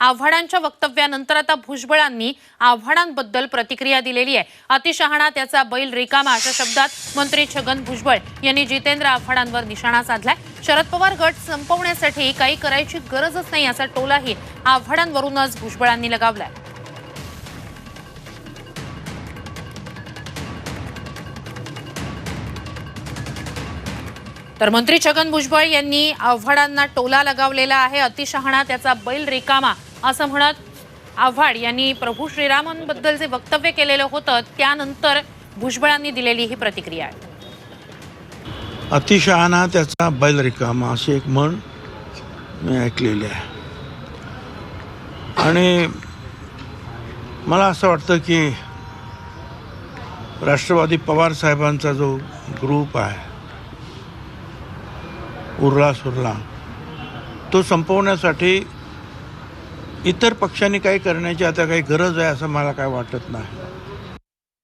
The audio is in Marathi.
आव्हाडांच्या वक्तव्यानंतर आता भुजबळांनी आव्हाडांबद्दल प्रतिक्रिया दिलेली आहे. अतिशहाणा त्याचा बैल रिकामा अशा शब्दात मंत्री छगन भुजबळ यांनी जितेंद्र आव्हाडांवर निशाणा साधलाय. शरद पवार गट संपवण्यासाठी काही करायची गरजच नाही असा टोलाही आव्हाडांवरूनच भुजबळांनी लगावलाय. तर मंत्री छगन भुजबळ यांनी आव्हाडांना टोला लगावलेला आहे. अतिशहाणा त्याचा बैल रिकामा असं म्हणत आव्हाड यांनी प्रभू श्रीरामांबद्दल जे वक्तव्य केलेलं होतं. त्यानंतर भुजबळांनी दिलेली ही प्रतिक्रिया आहे. अतिशहाणा त्याचा बैल रिकामा अशी एक म्हण मी ऐकलेली आहे. आणि मला असं वाटतं की राष्ट्रवादी पवार साहेबांचा जो ग्रुप आहे उरला सुरला. तो संपवण्यासाठी इतर पक्षांनी काही करण्याची आता काही गरज आहे असं मला काय वाटत नाही.